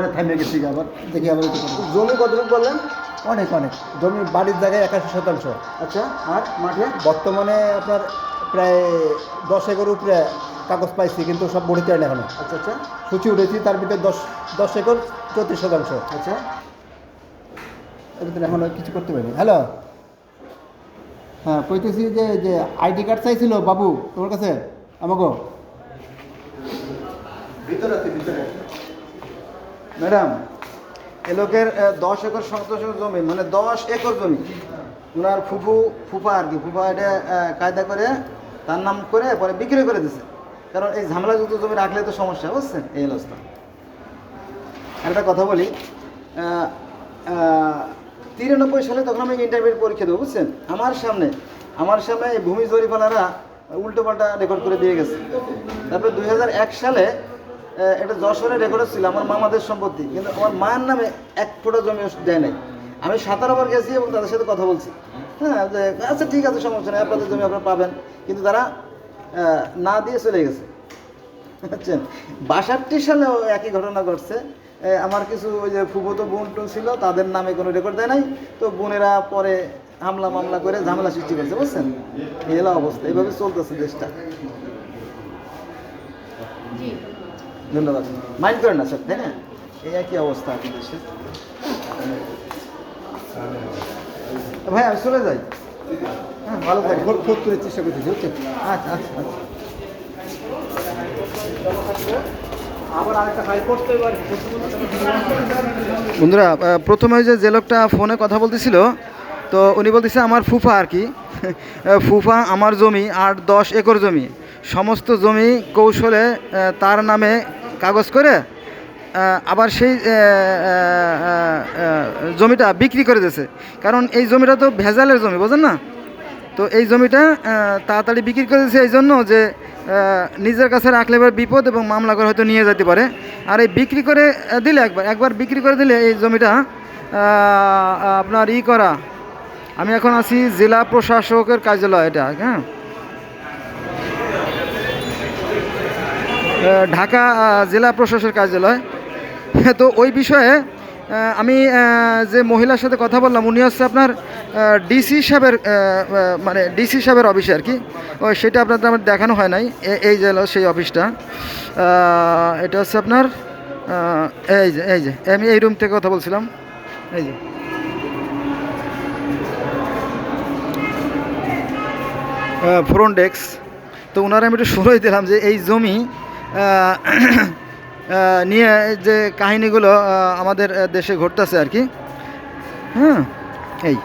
পরে থামে গেছি আবার দেখি আবার জমি কতটুকু বললেন? অনেক অনেক। জমি বাড়ির জায়গায় একাশি শতাংশ। আচ্ছা আর মাঠে? বর্তমানে আপনার প্রায় দশ একর উপরে কাগজ পাইছি কিন্তু সব বড়িতে না এখনও। আচ্ছা আচ্ছা। সূচি উঠেছি তার ভিতরে দশ দশ একর চৌত্রিশ শতাংশ। আচ্ছা। এর ভিতরে এখনও কিছু করতে পারিনি। হ্যালো? হ্যাঁ কইতেছি যে যে আইডি কার্ড চাইছিল বাবু তোমার কাছে? আমাকে ভিতরে ভিতরে। ম্যাডাম, এ লোকের দশ একর সন্তোষ জমি মানে দশ একর জমি। ওনার ফুফু, ফুফা আর কি, ফুফা এটা কায়দা করে তার নাম করে পরে বিক্রি করে দিছে। কারণ এই ঝামেলাযুক্ত জমি রাখলে তো সমস্যা, বুঝছেন? এই অবস্থা। একটা কথা বলি তিরানব্বই সালে তখন আমি ইন্টারমিডিয়েট পরীক্ষা দেবো, বুঝছেন? আমার সামনে আমার সামনে এই ভূমি জরিপালারা উল্টো পাল্টা রেকর্ড করে দিয়ে গেছে। তারপরে দুই হাজার এক সালে এটা যশোরে রেকর্ড ছিল, আমার মামাদের সম্পত্তি। কিন্তু আমার মায়ের নামে এক ফোটা জমি দেয় নাই। আমি সাতার বার গেছি এবং তাদের সাথে কথা বলছি। হ্যাঁ আচ্ছা ঠিক আছে, সমস্যা নেই, আপনাদের জমি আপনারা পাবেন। কিন্তু তারা না দিয়ে চলে গেছে। বুঝছেন? বাষট্টি সালেও একই ঘটনা ঘটছে। আমার কিছু ওই যে ফুফতো বোন টোন ছিল, তাদের নামে কোনো রেকর্ড দেয় নাই। তো বোনেরা পরে হামলা মামলা করে ঝামেলা সৃষ্টি করছে, বুঝছেন? এই হলো অবস্থা, এইভাবে চলতেছে দেশটা। ধন্যবাদ। মাইন্ড করেন না স্যার তাই না? এই একই অবস্থা আছে দেশের ভাই আমি চলে যাই। হ্যাঁ ভালো থাকেন। ভোট ভোট করে চেষ্টা করতেছি হচ্ছে আচ্ছা আচ্ছা আচ্ছা। বন্ধুরা প্রথমে ওই যে যে লোকটা ফোনে কথা বলতেছিল তো উনি বলতেছে আমার ফুফা আর কি। ফুফা আমার জমি আর দশ একর জমি। সমস্ত জমি কৌশলে তার নামে কাগজ করে আবার সেই জমিটা বিক্রি করে দিয়েছে। কারণ এই জমিটা তো ভেজালের জমি, বোঝেন না? তো এই জমিটা তাড়াতাড়ি বিক্রি করে দিয়েছে এই জন্য যে নিজের কাছে রাখলে এবার বিপদ এবং মামলা করে হয়তো নিয়ে যেতে পারে। আর এই বিক্রি করে দিলে একবার একবার বিক্রি করে দিলে এই জমিটা আপনার ই করা, আমি এখন আছি জেলা প্রশাসকের কার্যালয় এটা হ্যাঁ? ঢাকা জেলা প্রশাসকের কার্যালয়। তো ওই বিষয়ে আমি যে মহিলার সাথে কথা বললাম, উনি হচ্ছে আপনার ডিসি সাহেবের মানে ডিসি সাহেবের অফিসে আর কি। সেটা আপনাদের আমার দেখানো হয় নাই। এই যে সেই অফিসটা এটা হচ্ছে আপনার এই যে এই যে, আমি এই রুম থেকে কথা বলছিলাম। এই যে। ফ্রন্ট ডেস্ক তো ওনারা আমি একটু শুরুই দিলাম যে এই জমি নিয়ে যে কাহিনিগুলো আমাদের দেশে ঘটতেছে আর কি। হ্যাঁ এই।